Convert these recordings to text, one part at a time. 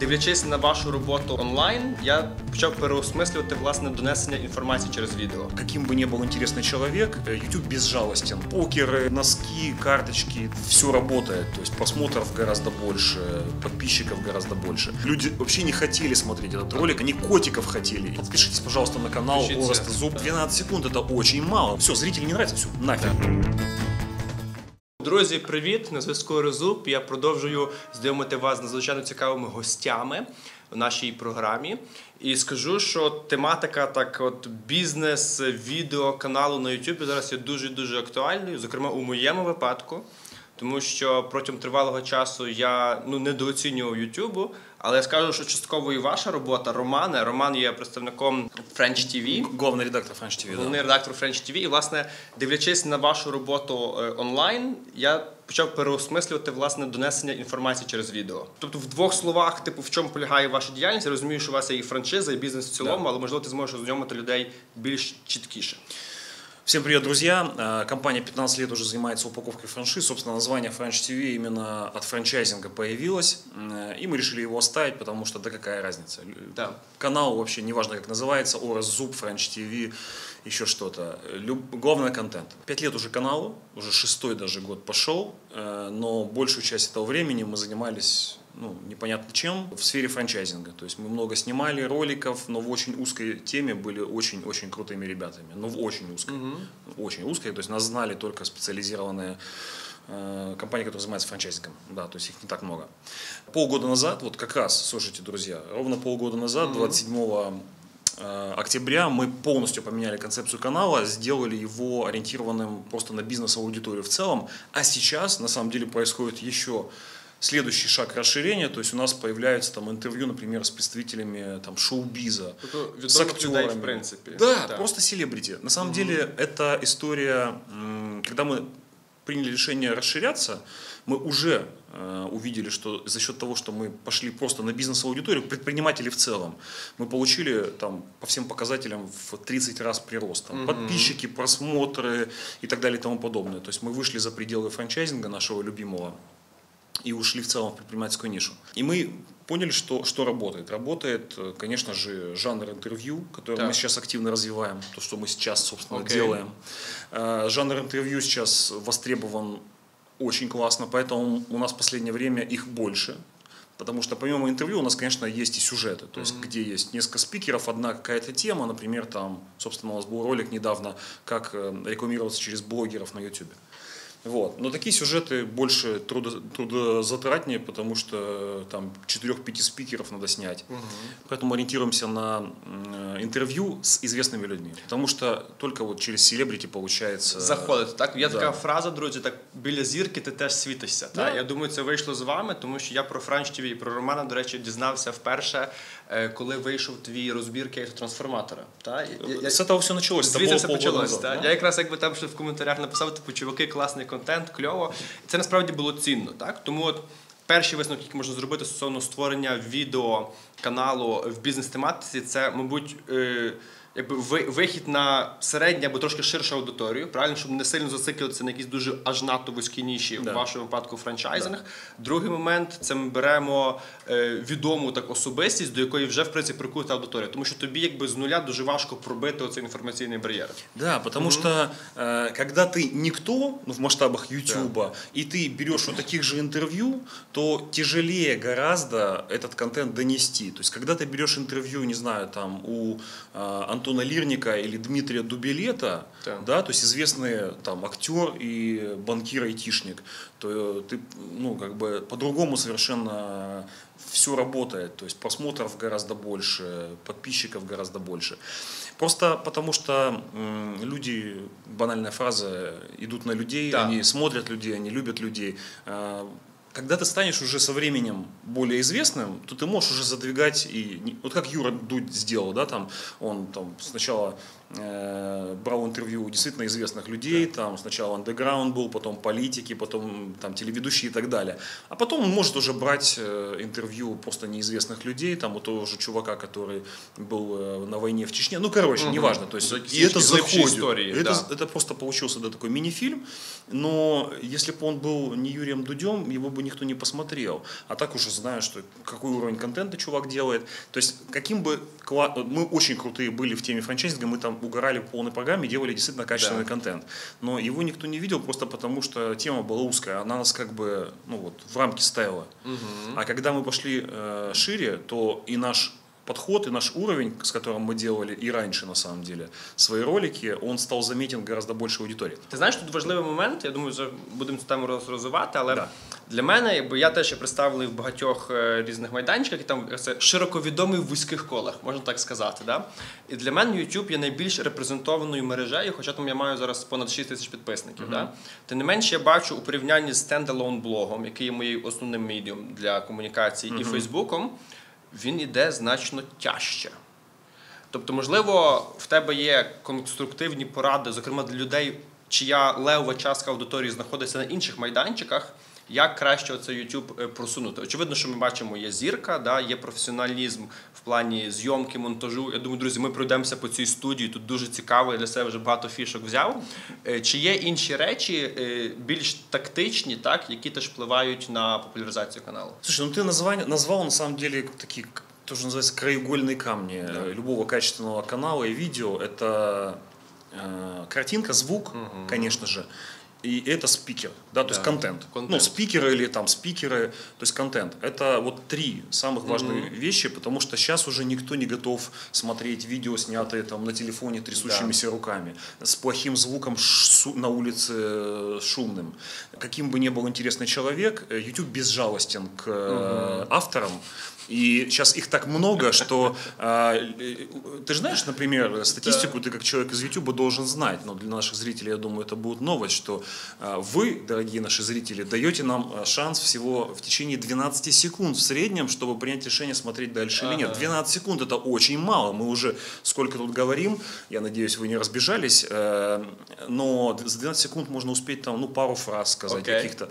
Дивлячись на вашу роботу онлайн, я почав переосмислювати власне донесення інформації через відео. Каким бы ни был интересный человек, э, YouTube безжалостен. Покеры, носки, карточки, все работает. То есть просмотров гораздо больше, подписчиков гораздо больше. Люди вообще не хотели смотреть этот ролик, они котиков хотели. Подпишитесь, пожалуйста, на канал Включите. Ореста Зуб. 12 секунд это очень мало. Все, зрителям не нравится, все, нафиг. Друзі, привіт! На зв'язку Резуб. Я продовжую здивувати вас з надзвичайно цікавими гостями в нашій програмі. І скажу, що тематика так, от бізнес, відео каналу на YouTube зараз є дуже дуже актуальною, зокрема у моєму випадку. Тому що протягом тривалого часу я ну недооцінював Ютубу, але я скажу, що частково і ваша робота, Романе. Роман є представником French TV. Главный редактор French TV. да. Редактор French TV. І, власне, дивлячись на вашу роботу е, онлайн, я почав переосмислювати власне донесення інформації через відео. Тобто, в двох словах, типу, в чому полягає ваша діяльність, я розумію, що у вас є і франшиза, і бізнес в цілому, але можливо ти зможеш ознайомити людей більш чіткіше. Всем привет, друзья! Э, Компания 15 лет уже занимается упаковкой франшиз. Собственно, название French TV именно от франчайзинга появилось. М, И мы решили его оставить, потому что да какая разница. Да. Канал вообще неважно как называется, Орас Зуб, French TV, еще что-то. Люб- Главное контент. Пять лет уже каналу, уже шестой даже год пошел, э, но большую часть этого времени мы занимались ну, непонятно чем, в сфере франчайзинга. То есть мы много снимали роликов, но в очень узкой теме были очень-очень крутыми ребятами. Ну, в очень узкой. Очень узкой. То есть нас знали только специализированные э, компании, которые занимаются франчайзингом. Да, то есть их не так много. Полгода назад, вот как раз, слушайте, друзья, ровно полгода назад, 27 э, октября мы полностью поменяли концепцию канала, сделали его ориентированным просто на бизнес-аудиторию в целом. А сейчас, на самом деле, происходит еще следующий шаг расширения. То есть у нас появляются там интервью, например, с представителями там, шоу-биза, с відомих людей, актерами. в принципі. Да, Так. просто селебрити. На самом деле, это история, когда мы приняли решение расширяться, мы уже э, увидели, что за счет того, что мы пошли просто на бизнес-аудиторию, предприниматели в целом, мы получили там по всем показателям в 30 раз прирост. Там, Подписчики, просмотры и так далее и тому подобное. То есть мы вышли за пределы франчайзинга нашего любимого и ушли в целом в предпринимательскую нишу. И мы поняли, что, что работает. Работает, э, конечно же, жанр интервью, который Так. мы сейчас активно развиваем, то, что мы сейчас, собственно, Окей. делаем. Э, Жанр интервью сейчас востребован очень классно, поэтому у нас в последнее время их больше. Потому что помимо интервью у нас, конечно, есть и сюжеты, то есть где есть несколько спикеров, одна какая-то тема, например, там, собственно, у нас был ролик недавно, как э, рекламироваться через блогеров на YouTube. Вот. Но такие сюжеты больше трудо- трудозатратнее, потому что э, там 4-5 спикеров надо снять. Поэтому ориентируемся на м, интервью с известными людьми. Потому что только вот через селебрити получается... заходити. Так є Да. така фраза, друзі, так біля зірки ти теж світишся. Так? Я думаю, це вийшло з вами, тому що я про Франч ТВ і про Романа, до речі, дізнався вперше, е, коли вийшов твій розбір кейсу трансформатора. Так? Я- я- С этого все началось. Это Звідси было все полгода почалось. назад, Так? да? Я якраз якби там ще в коментарях написав, типу, чуваки, класний контент, кльово. І це насправді було цінно. Так? Тому от перші висновки, які можна зробити стосовно створення відео каналу в бізнес-тематиці, це, мабуть, е, якби ви- вихід на середню або трошки ширшу аудиторію, правильно, щоб не сильно зациклюватися на якісь дуже аж надто вузькій ніші, Да. в вашому випадку франчайзинг. Другий момент це ми беремо е, відому так особистість, до якої вже в принципі прикута аудиторія. Тому що тобі якби з нуля дуже важко пробити оцей інформаційний бар'єр. Да, потому что э, когда ты никто ну, в масштабах YouTube, и ты берешь вот таких же интервью, то тяжелее гораздо этот контент донести. То есть, когда ты берешь интервью, не знаю, там у э, Антона Лирника или Дмитрия Дубилета, Да. да, то есть известный там актер и банкир-айтишник, то ты, ну, как бы по-другому совершенно все работает. То есть просмотров гораздо больше, подписчиков гораздо больше. Просто потому что люди, банальная фраза, идут на людей, Да. они смотрят людей, они любят людей. Когда ты станешь уже со временем более известным, то ты можешь уже задвигать и вот как Юра Дудь сделал, да, там он там сначала брал интервью у действительно известных людей, там сначала андеграунд был, потом политики, потом там телеведущие и так далее. А потом он может уже брать э, интервью просто неизвестных людей, там у того же чувака, который был э, на войне в Чечне. Ну, короче, Мгм. неважно. То есть, и это заходит. истории, это, да. это просто получился да, такой мини-фильм, но если бы он был не Юрием Дудем, его бы никто не посмотрел. А так уже знаю, что какой уровень контента чувак делает. То есть, каким бы... Мы очень крутые были в теме франчайзинга, мы там угорали в полной программе, делали действительно качественный Да. контент. Но его никто не видел просто потому, что тема была узкая, она нас как бы ну, вот, в рамки ставила. А когда мы пошли э, шире, то и наш подход, и наш уровень, с которым мы делали и раньше, на самом деле, свои ролики, он стал заметен гораздо большей аудитории. Ти знаєш, тут важливий момент, я думаю, вже будемо цю тему розвивати, але Да. Для мене, якби я теж представлений в багатьох е, різних майданчиках, і там це широко відомий в вузьких колах, можна так сказати. Да? І для мене YouTube є найбільш репрезентованою мережею, хоча там я маю зараз понад 6 тисяч підписників. Да? Тим не менше, я бачу у порівнянні з стендалон блогом, який є моєю основним медіум для комунікації, і Фейсбуком, він іде значно тяжче. Тобто, можливо, в тебе є конструктивні поради, зокрема для людей, чия левова частка аудиторії знаходиться на інших майданчиках Як краще оце YouTube е, просунути? Очевидно, що ми бачимо, є зірка, да, є професіоналізм в плані зйомки, монтажу. Я думаю, друзі, ми пройдемося по цій студії. Тут дуже цікаво, я для себе вже багато фішок взяв. Е, Чи є інші речі е, більш тактичні, так, які теж впливають на популяризацію каналу? Слушай, ну ты название, назвал на самом деле такие, к- то, что называется, краеугольные камни э, любого качественного канала и видео. Это э, картинка, звук, конечно же, И это спикер, да, то есть Да, контент. контент. Ну, спикеры или там спикеры, то есть контент. Это вот три самых важных вещи, потому что сейчас уже никто не готов смотреть видео, снятые там на телефоне трясущимися руками, с плохим звуком ш- на улице э, шумным. Каким бы ни был интересный человек, э, YouTube безжалостен к э, авторам. И сейчас их так много, что а, э, ты же знаешь, например, статистику ты как человек из YouTube должен знать, но для наших зрителей, я думаю, это будет новость, что а, вы, дорогие наши зрители, даете нам а, шанс всего в течение 12 секунд в среднем, чтобы принять решение, смотреть дальше или нет. 12 секунд это очень мало. Мы уже сколько тут говорим, я надеюсь, вы не разбежались, э, но за 12 секунд можно успеть там, ну, пару фраз сказать Окей. каких-то.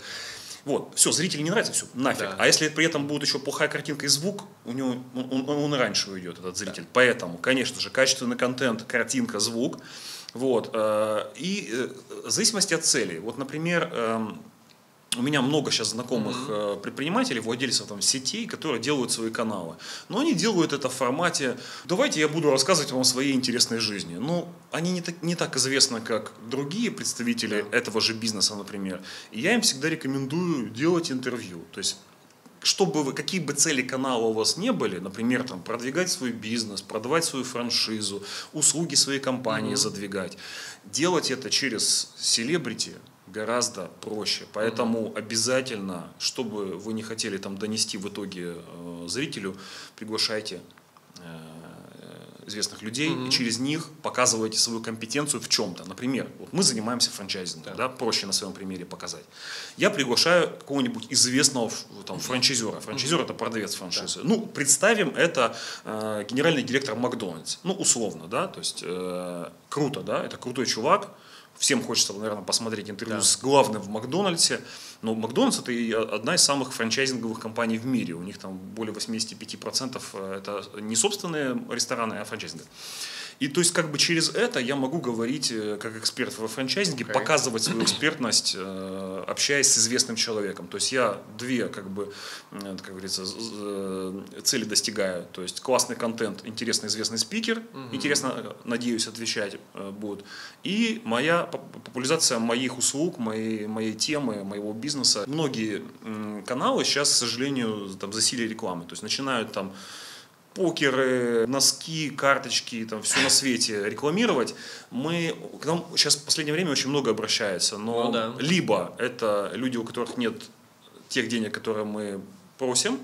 Вот, все, зрителю не нравится, все, нафиг. Да. А если при этом будет еще плохая картинка и звук, у него он, он- он и раньше уйдет, этот зритель. Поэтому, конечно же, качественный контент, картинка, звук. Вот. э, И э, в зависимости от целей. Вот, например, эм, у меня много сейчас знакомых э, предпринимателей, владельцев там сетей, которые делают свои каналы. Но они делают это в формате «давайте я буду рассказывать вам о своей интересной жизни». Ну, они не так, не так известны, как другие представители этого же бизнеса, например. И я им всегда рекомендую делать интервью. То есть чтобы вы, какие бы цели канала у вас не были, например, там, продвигать свой бизнес, продавать свою франшизу, услуги своей компании задвигать, делать это через селебрити гораздо проще. Поэтому обязательно, чтобы вы не хотели там донести в итоге э, зрителю, приглашайте э, известных людей и через них показываете свою компетенцию в чем-то. Например, вот мы занимаемся франчайзингом, да. проще на своем примере показать. Я приглашаю какого-нибудь известного там, франчайзера. Франчайзер это продавец франшизы. Ну, представим, это э, генеральный директор Макдональдс. Ну, условно, да, то есть э, круто, да, это крутой чувак. Всем хочется, наверное, посмотреть интервью Да. с главным в Макдональдсе. Но Макдональдс это и одна из самых франчайзинговых компаний в мире. У них там более 85% это не собственные рестораны, а франчайзинга. И то есть как бы через это я могу говорить э, как эксперт во франчайзинге, Окей. показывать свою экспертность, э, общаясь с известным человеком. То есть я две, как бы, как говорится, э, цели достигаю. То есть классный контент, интересный известный спикер, интересно, э, надеюсь, отвечать будут. И моя поп- популяризация моих услуг, моей, моей темы, моего бизнеса. Многие каналы сейчас, к сожалению, там засилие рекламы. То есть начинают там покеры, носки, карточки, там все на свете рекламировать, мы, к нам сейчас в последнее время очень много обращается, но Ну да. либо это люди, у которых нет тех денег, которые мы просим,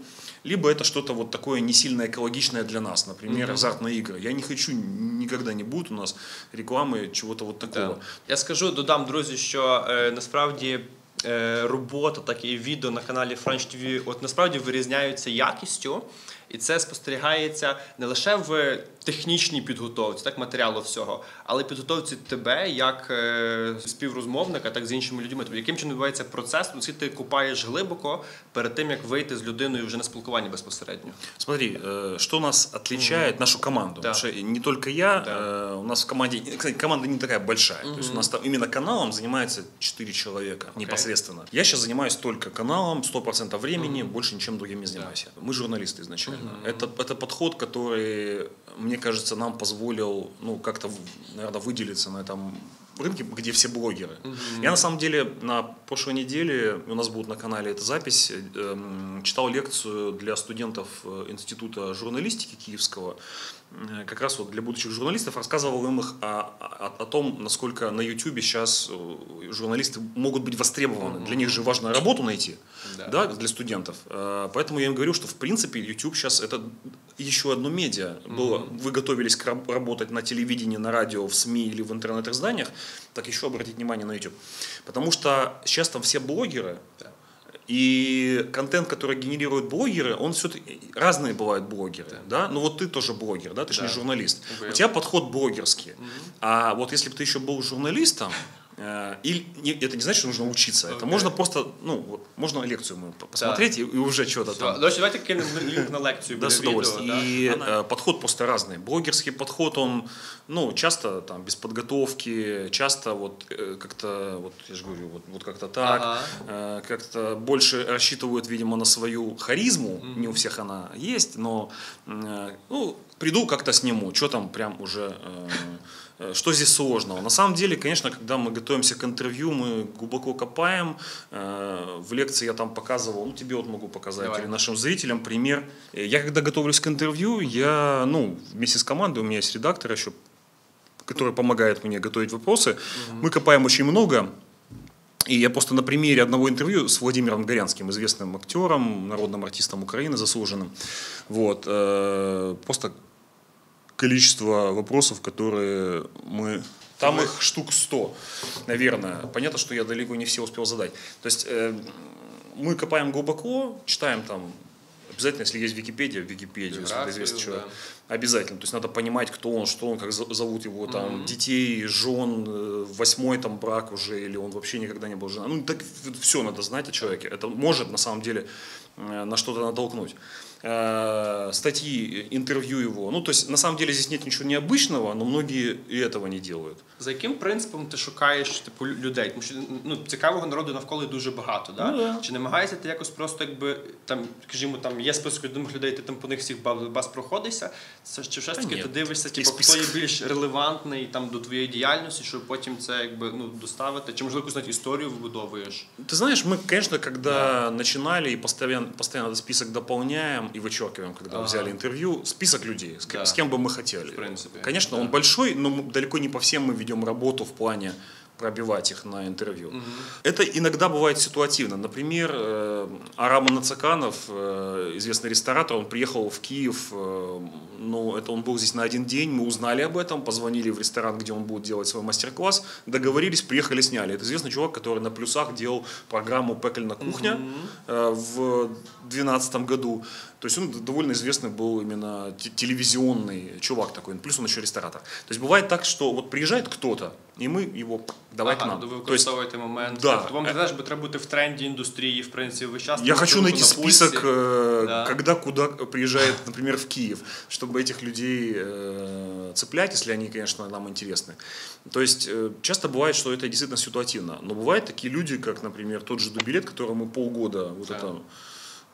либо это что-то вот такое не сильно экологичное для нас, например, азартные игры. Я не хочу, никогда не будет у нас рекламы чего-то вот такого. Так. Я скажу, додам, друзі, що е, насправді е, робота, так і відео на каналі French TV от насправді вирізняються якістю. І це спостерігається не лише в технічній підготовці, так матеріалу всього, але й підготовці тебе як е, співрозмовника, так з іншими людьми. Тобто, яким чином відбувається процес, наскільки ти купаєш глибоко перед тим, як вийти з людиною вже на спілкування безпосередньо. Смотри, э, что нас отличает, нашу команду. Да. Потому что не только я, Да. э, у нас в команде, кстати, команда не такая большая. То есть у нас там именно каналом занимается 4 человека непосредственно. Я сейчас занимаюсь только каналом, 100% времени, больше ничем другим не занимаюсь. Мы журналисты изначально. Это, это подход, который, мне кажется, нам позволил, ну, как-то, наверное, выделиться на этом рынке, где все блогеры. Я на самом деле на прошлой неделе, у нас будет на канале эта запись, эм, читал лекцию для студентов э, Института журналистики Киевского, э, как раз вот для будущих журналистов, рассказывал им их о, о- о том, насколько на YouTube сейчас э, журналисты могут быть востребованы. Для них же важно работу найти, Да. да, для студентов. Э, Поэтому я им говорю, что в принципе YouTube сейчас это еще одно медиа. Было, вы готовились к раб- работать на телевидении, на радио, в СМИ или в интернет-изданиях, так еще обратить внимание на YouTube. Потому что сейчас там все блогеры, Да. И контент, который генерируют блогеры, он все-таки разные бывают блогеры, да. Ну вот ты тоже блогер, да, ты же Да. не журналист. Вы- У тебя подход блогерский. А вот если бы ты еще был журналистом, э, или не- это не значит, что нужно учиться. Это Окей. можно просто, ну вот, можно лекцию мы по- посмотреть и, и уже что-то там. До речі, давайте кинемо лінк на лекцію Да, біля с удовольствием. відео. И да. Вона- э, подход просто разный. Блогерский подход, он, ну, часто там без подготовки, часто вот э, как-то, вот я же говорю, вот, вот как-то так, Ага. э, как-то больше рассчитывают, видимо, на свою харизму. Не у всех она есть, но, э, ну, приду как-то сниму, что там прям уже... э, э, что здесь сложного? На самом деле, конечно, когда мы готовимся к интервью, мы глубоко копаем. Э, В лекции я там показывал, ну тебе вот могу показать, Давай. или нашим зрителям пример. Э, Я когда готовлюсь к интервью, я, ну, вместе с командой, у меня есть редактор еще, который помогает мне готовить вопросы. Мы копаем очень много. И я просто на примере одного интервью с Владимиром Горянским, известным актером, народным артистом Украины, заслуженным, вот, э, просто количество вопросов, которые мы... Там их штук 100, наверное. Понятно, что я далеко не все успел задать. То есть э, мы копаем глубоко, читаем там Обязательно, если есть Википедия, в Википедию, если Биографию, известно, что да. обязательно. То есть надо понимать, кто он, что он, как зовут его, там, детей, жен, э, восьмой там брак уже, или он вообще никогда не был женат. Ну, так все надо знать о человеке. Это может, на самом деле, э, на что-то натолкнуть. Э, Статьи, интервью его. Ну, то есть, на самом деле, здесь нет ничего необычного, но многие и этого не делают. За яким принципом ти шукаєш типу лю- людей? Тому що ну цікавого народу навколо є дуже багато, да? Ну, да. Чи намагаєшся ти якось просто якби там, скажімо, там є список відомих людей, ти там по них всіх ба- бас проходишся? Це ж чи все ж таки ні, ти дивишся, такий типу, хто список. є більш релевантний там до твоєї діяльності, щоб потім це якби ну доставити? Чи можливо якусь навіть історію вибудовуєш? Ты знаешь, мы, конечно, когда начинали и постоянно, постоянно этот список дополняем И вычеркиваем, когда Ага. взяли интервью, список людей, с, Да. с кем бы мы хотели. В принципе, Конечно, да. он большой, но далеко не по всем мы ведем работу в плане пробивать их на интервью. Это иногда бывает ситуативно. Например, э, Арам Нацаканов, э, известный ресторатор, он приехал в Киев, э, ну, это он был здесь на один день, мы узнали об этом, позвонили в ресторан, где он будет делать свой мастер-класс, договорились, приехали, сняли. Это известный чувак, который на плюсах делал программу «Пекельна кухня» э, в 2012 году. То есть он довольно известный был именно те- телевизионный чувак такой, плюс он еще ресторатор. То есть бывает так, что вот приезжает кто-то, и мы его давай к ага, нам. то ви То есть використовуєте момент. да. Тобто вам теж би треба бути в тренді індустрії, в принципі, весь час. Я тому хочу що найти на пульсі. список, э, Да. когда куда приезжает, например, в Киев, чтобы этих людей э, цеплять, если они, конечно, нам интересны. То есть э, часто бывает, что это действительно ситуативно. Но бывают такие люди, как, например, тот же Дубилет, которому полгода вот Да. это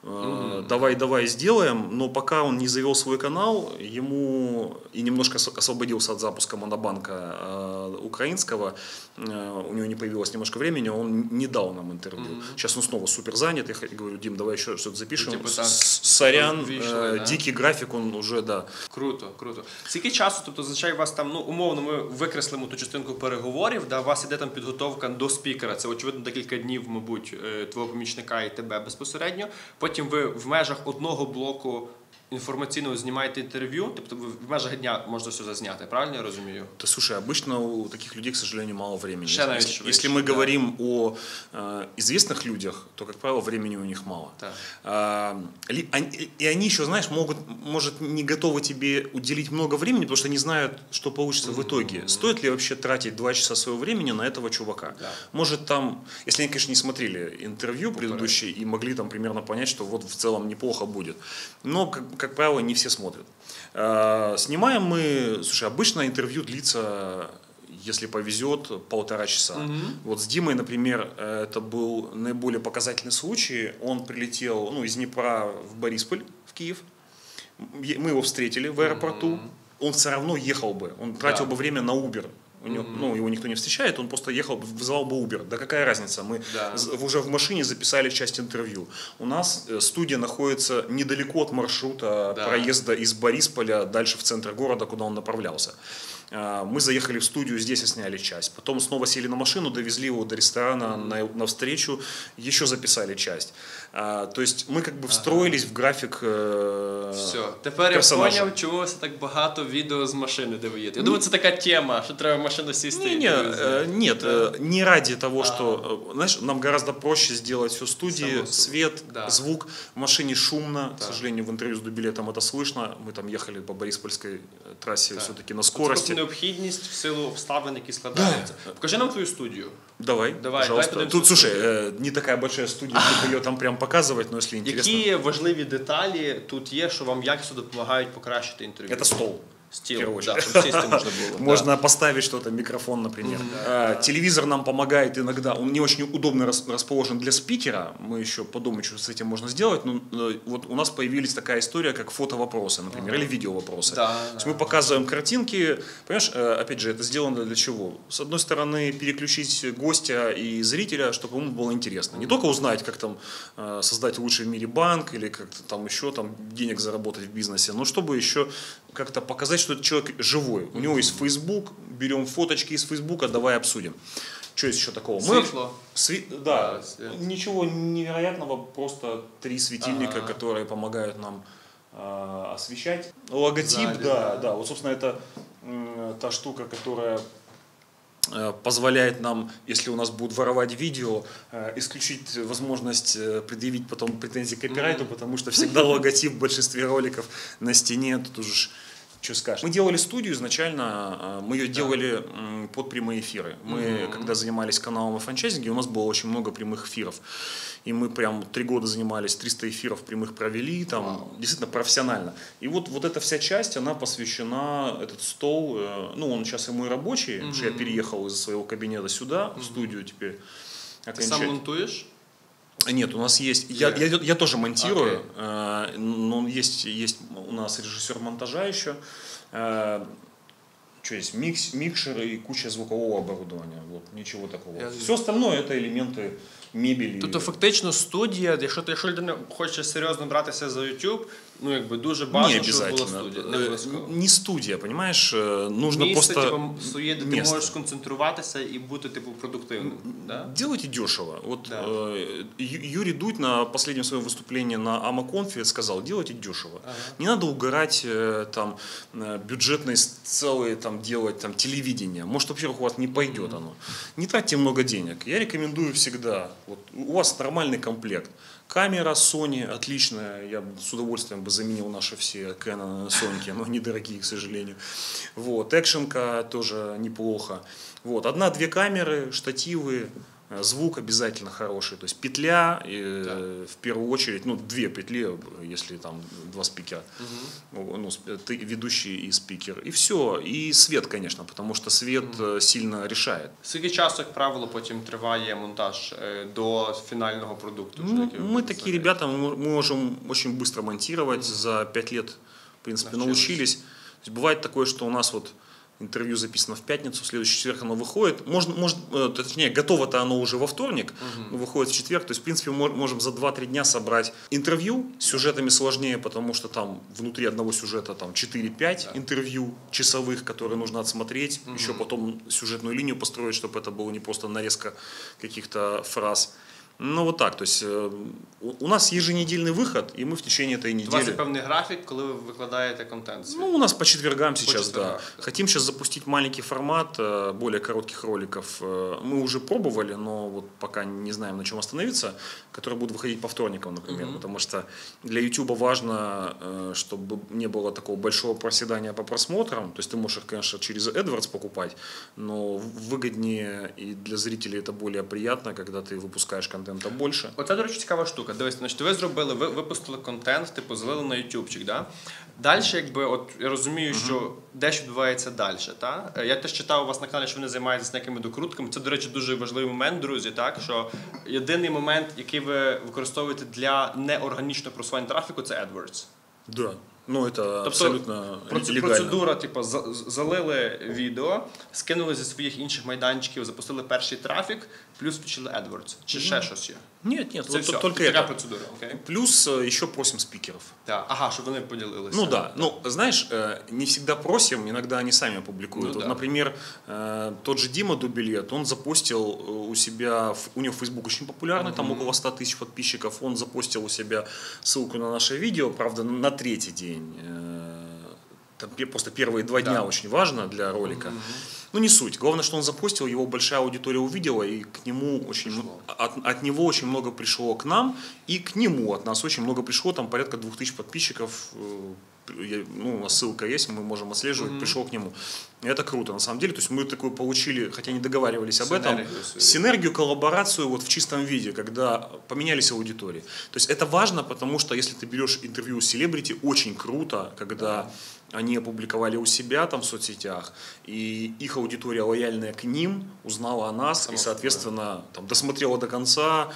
э, давай, давай сделаем, но пока он не завел свой канал, ему и немножко осо- освободился от запуска монобанка э, украинского, э, у него не появилось немножко времени, он не дал нам интервью. Сейчас он снова супер занят, я х- говорю, Дим, давай еще что-то запишем. Ну, типа С- так, Сорян, вийшли, э, да? дикий график, он уже, да. Круто, круто. Скільки часу, тобто, зазвичай у вас там, ну, умовно, ми викреслимо ту частинку переговорів, да, у вас іде там підготовка до спікера. Це, очевидно, декілька днів, мабуть, е, твого помічника і тебе безпосередньо. Потім ви в межах одного блоку інформаційно знімаєте інтерв'ю, тобто ви в межах дня можете все зазняти, правильно я розумію? Да, слушай, обычно у таких людей, к сожалению, мало времени. Ще навіть Если, швидше, если мы да. говорим о э, известных людях, то, как правило, времени у них мало. Так. А, ли- они- и они еще, знаешь, могут, может, не готовы тебе уделить много времени, потому что не знают, что получится в итоге. Стоит ли вообще тратить два часа своего времени на этого чувака? Да. Может, там, если они, конечно, не смотрели интервью предыдущие и могли там примерно понять, что вот в целом неплохо будет. Но, как, как правило, не все смотрят. А, Снимаем мы, слушай, обычно интервью длится если повезет, полтора часа. Вот с Димой, например, это был наиболее показательный случай. Он прилетел ну, из Днепра в Борисполь, в Киев. Мы его встретили в аэропорту. Он все равно ехал бы. Он тратил бы время на Uber. У него, Ну, его никто не встречает, он просто ехал, бы, вызывал бы Uber. Да какая разница? Мы Да. уже в машине записали часть интервью. У нас э, студия находится недалеко от маршрута Да. проезда из Борисполя дальше в центр города, куда он направлялся. А, Мы заехали в студию, здесь и сняли часть. Потом снова сели на машину, довезли его до ресторана на, на встречу, еще записали часть. А, То есть мы как бы встроились в график э, Все, тепер персонажа. я поняв, чому у вас так багато відео з машини, де ви їдете. Я думаю, це така тема, що треба в машину сісти. Не, і не, дивитися. э, нет, э, не ради того, что, э, знаешь, нам гораздо проще сделать все в студии, Само собой. свет, Да. звук, в машине шумно, к сожалению, в интервью с Дубилетом это слышно, мы там ехали по Бориспольской э, трассе все-таки на Це скорости. просто необхідність в силу обставин, які складаються. Покажи нам твою студію. Давай, Давай, пожалуйста. давай Тут, подивимся слушай, студию. э, не такая большая студия, чтобы ее там прям показывать, но если интересно. Які важливі деталі тут є, що вам якісно допомагають покращити інтерв'ю? Это стол. первую да, очередь. щоб сісти можна було. Можно поставить что-то, микрофон, например. А, Телевизор нам помогает иногда. Он не очень удобно рас- расположен для спикера. Мы еще подумаем, что с этим можно сделать. Но э, вот у нас появилась такая история, как фото-вопросы, например, или видео-вопросы. Да, То есть мы показываем картинки. Понимаешь, э, опять же, это сделано для чего? С одной стороны, переключить гостя и зрителя, чтобы ему было интересно. Не только узнать, как там э, создать лучший в мире банк или как-то там еще там денег заработать в бизнесе, но чтобы еще как-то показать, что этот человек живой. У него есть Facebook, берем фоточки из Фейсбука, давай обсудим. Что есть еще такого? Мы-. Сви- Да, Да, свет. ничего невероятного, просто три светильника, которые помогают нам а, освещать. Логотип, Сзади, да, да. да, Вот, собственно, это м, та штука, которая э, позволяет нам, если у нас будут воровать видео, э, исключить возможность э, предъявить потом претензии к копирайту, потому что всегда логотип в большинстве роликов на стене, тут уже что скажешь. Мы делали студию изначально, э, мы ее делали м, под прямые эфиры. Мы, когда занимались каналом о франчайзинге, у нас было очень много прямых эфиров. И мы прям три года занимались, 300 эфиров прямых провели, там действительно профессионально. И вот, вот эта вся часть, она посвящена, этот стол, э, ну он сейчас и мой рабочий, потому что я переехал из своего кабинета сюда, в студию теперь. Ти сам окончательно. Нет, у нас есть. Я, Нет. я, я тоже монтирую, Окей. э, но есть, есть у нас режиссер монтажа еще. Э, что есть? Микс, микшеры и куча звукового оборудования. Вот, ничего такого. Я- Все остальное это элементы мебели. Тобто фактично студія, якщо ти якщо людина хоче серйозно братися за YouTube, ну якби дуже не бажано, щоб була обязательно. студія. Не Э, обов'язково. Не студия, понимаешь? Э, Нужно Місце, просто типу, своє, де ти место. можеш сконцентруватися і бути типу продуктивним. Да? Делайте дешево. Вот Да. э, Ю- Юрий Дудь на последнем своем выступлении на Амаконфе сказал, делайте дешево. Не надо угорать э, там э, бюджетные с- целые там делать там телевидение. Может, во-первых, у вас не пойдет оно. Не тратьте много денег. Я рекомендую всегда. вот у вас нормальный комплект. Камера Sony отличная. Я с удовольствием бы заменил наши все Canon, Sony, но недорогие, к сожалению. Вот. Экшенка тоже неплохо. Вот. Одна-две камеры, штативы, звук обязательно хороший. То есть петля, э, в первую очередь, ну, две петли, э, если там два спикера. Ну, ну, сп- ты ведущий и спикер. И все. И свет, конечно, потому что свет э, сильно решает. Скільки часу, як правило, потім триває монтаж е, до фінального продукту? вже, Ну, який ви мы такие представляєте? ребята, мы мы можем очень быстро монтировать. За пять лет, в принципе, Научились. научились. То есть бывает такое, что у нас вот интервью записано в пятницу, в следующий четверг оно выходит. Можно, может, э, точнее, готово-то оно уже во вторник, но выходит в четверг. То есть, в принципе, мы можем за 2-3 дня собрать интервью. С сюжетами сложнее, потому что там внутри одного сюжета там 4-5 интервью часовых, которые нужно отсмотреть. Еще потом сюжетную линию построить, чтобы это было не просто нарезка каких-то фраз. Ну вот так, то есть э, у у нас еженедельный выход, и мы в течение этой У вас є недели... певний графік, коли ви викладаєте контент. свій. Ну, у нас по четвергам сейчас, четвергам, да. да. Хотим сейчас запустить маленький формат, э, более коротких роликов. Э, Мы уже пробовали, но вот пока не знаем, на чем остановиться, который будет выходить по вторникам, например, потому что для YouTube важно, э, чтобы не было такого большого проседания по просмотрам. То есть ты можешь их, конечно, через AdWords покупать, но выгоднее и для зрителей это более приятно, когда ты выпускаешь контента больше. Оце, до речі, цікава штука. Дивись, значить, ви зробили, ви випустили контент, типу, залили на ютубчик, да? Далі, якби, от я розумію, що дещо відбувається далі. Та? Я теж читав у вас на каналі, що ви не займаєтеся ніякими докрутками. Це, до речі, дуже важливий момент, друзі. Так? Що єдиний момент, який ви використовуєте для неорганічного просування трафіку, це AdWords. Да. Ну, это Тобто абсолютно проц- легально. процедура, типу, за- залили відео, скинули зі своїх інших майданчиків, запустили перший трафік, плюс включили AdWords. Чи ще щось є? Нет, нет, Це все. только така процедура, окей? Плюс э, еще просим спикеров. Так. Ага, щоб вони поділилися. Ну да, ну знаешь, э, не всегда просим, иногда они сами публикуют. Ну вот, да. например, э, тот же Дима Дубилет, он запостил у себя, у него Facebook очень популярный, там около 100 тысяч подписчиков, он запостил у себя ссылку на наше видео, правда, на третий день. Там просто первые два дня Да. очень важно для ролика. Ну, не суть. Главное, что он запустил, его большая аудитория увидела, и к нему очень, от, от него очень много пришло к нам, и к нему от нас очень много пришло, там порядка 2000 подписчиков, э, ну, ссылка есть, мы можем отслеживать, пришло к нему. И это круто, на самом деле. То есть мы такую получили, хотя не договаривались об этом, Синергию свою. синергию, коллаборацию вот в чистом виде, когда поменялись аудитории. То есть это важно, потому что если ты берешь интервью у селебрити, очень круто, когда они опубликовали у себя там в соцсетях, и их аудитория лояльная к ним узнала о нас, и, соответственно, там, досмотрела до конца,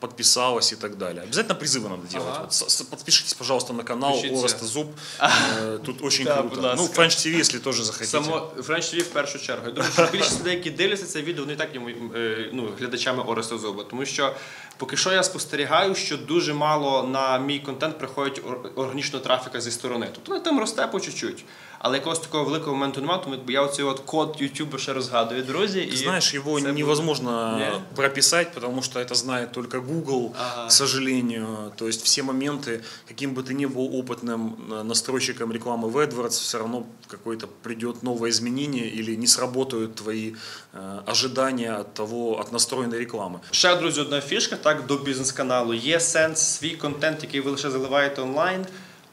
подписалась и так далее. Обязательно призывы надо делать. Ага. Вот подпишитесь, пожалуйста, на канал. Ореста Зуб. Э, Тут очень Да, круто. Ну, Френч ТВ, если тоже захотите. Само Френч TV в першу чергу. Я думаю, що більшість людей, які дивляться це відео, вони так йому е, ну, глядачами Ореста Зуба. Тому що поки що я спостерігаю, що дуже мало на мій контент приходить ор- органічного трафіка зі сторони. Тобто там росте по чуть-чуть Але якогось такого великого моменту немає, тому якби я оцей от код YouTube ще розгадую, друзі. І Знаешь, его це буде- невозможно Не? прописать, потому что это знает только Google, Ага. к сожалению. То есть все моменты, каким бы ты ни был опытным э, настройщиком рекламы в AdWords, все равно какое-то придет новое изменение или не сработают твои э, ожидания от того, от настроенной рекламы. Ще, друзі, одна фішка так до бізнес-каналу. Є сенс свій контент, який ви лише заливаєте онлайн,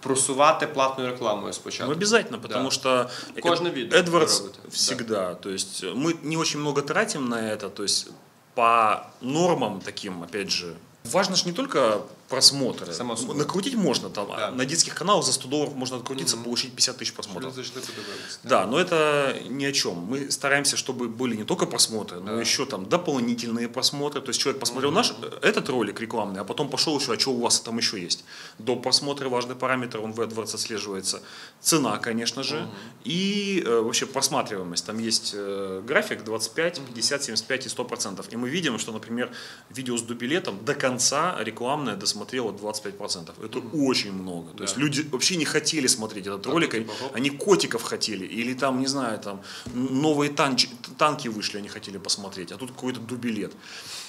просувати платною рекламою Ну, спочатку. обязательно, потому Да. что Каждое Эд- видео AdWords всегда. То есть мы не очень много тратим на это. То есть по нормам таким, опять же, важно же не только просмотры. Само собой. Накрутить можно там. Да. На детских каналах за 100 долларов можно открутиться, получить 50 тысяч просмотров. Подивилися. Да, но это ни о чем. Мы стараемся, чтобы были не только просмотры, но Да. еще там дополнительные просмотры. То есть человек посмотрел наш э, этот ролик рекламный, а потом пошел еще, а что у вас там еще есть? До просмотра важный параметр, он в AdWords отслеживается. Цена, конечно же, и э, вообще просматриваемость. Там есть э, график 25, 50, 75 и 100 процентов. И мы видим, что, например, видео с дубилетом до конца рекламное досмотрело 25 процентов. Это очень много. То есть Да. люди вообще не хотели смотреть этот ролик, типа, они- хоп. они котиков хотели, или там, не знаю, там новые танч- танки вышли, они хотели посмотреть, а тут какой-то дубилет.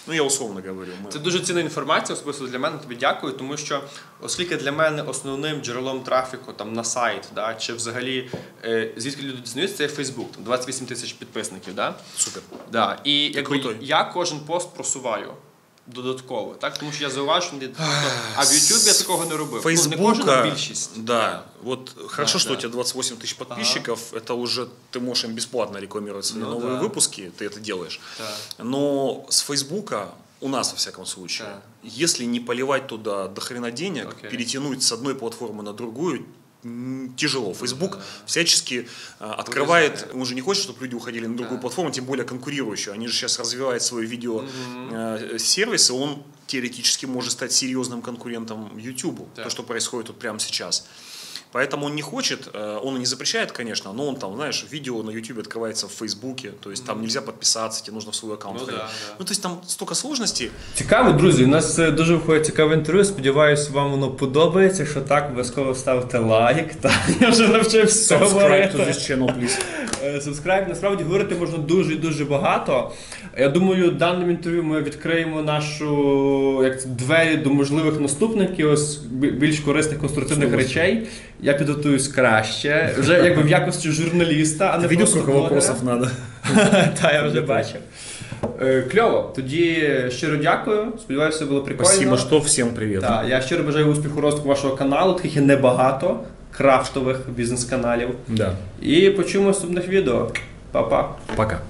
Ну, я условно говорю. Мы... Це дуже цінна інформація, особисто для мене. Тобі дякую, тому що оскільки для мене основним джерелом трафіку там на сайт, да, чи взагалі е, звідки люди дізнаються, це є Facebook, там 28 тисяч підписників. Да? Супер. Да. І якби, крутой. я кожен пост просуваю. Додатково, так тому що я зауважу, що не- а в Ютубі я такого не робив. Ну, не кожен, а Фейсбука, більшість. да, вот хорошо, Да, что да. у тебя 28 тысяч подписчиков, это уже ты можешь им бесплатно рекламировать свои Ну новые да. выпуски, ты это делаешь. Так. Но с Фейсбука, у нас во всяком случае, Да. если не поливать туда до хрена денег, Окей. перетянуть с одной платформы на другую, м, тяжело. Фейсбук да. всячески а, открывает, Вырезает. он же не хочет, чтобы люди уходили на другую Да. платформу, тем более конкурирующую. Они же сейчас развивают свой видео э, сервис, и он теоретически может стать серьезным конкурентом YouTube, Да. то, что происходит тут прямо сейчас. Поэтому он не хочет, э, он и не запрещает, конечно, но он там, знаешь, видео на YouTube открывается в Фейсбуке, то есть там нельзя подписаться, тебе нужно в свой аккаунт Ну входить. да, да. Ну, то есть там столько сложностей. Цікаво, друзі. У нас е, дуже виходить цікаве інтерв'ю. Сподіваюсь, вам воно подобається. Що так, обов'язково ставте лайк. Та я вже навчився Subscribe to говорити. this channel, please. Е, Subscribe. Насправді говорити можна дуже і дуже багато. Я думаю, даним інтерв'ю ми відкриємо нашу як це, двері до можливих наступних якихось бі- більш корисних конструктивних Знову ж. речей. Я підготуюсь краще, вже якби в якості журналіста, а не просто сколько блогера. вопросов? Та, я вже бачив. Е, Кльово. Тоді щиро дякую. Сподіваюся, все було прикольно. Спасибо, что всем привет. Так, я щиро бажаю успіху розвитку вашого каналу, таких є небагато крафтових бізнес-каналів. Да. І почуємо наступних відео. Па-па. Пока.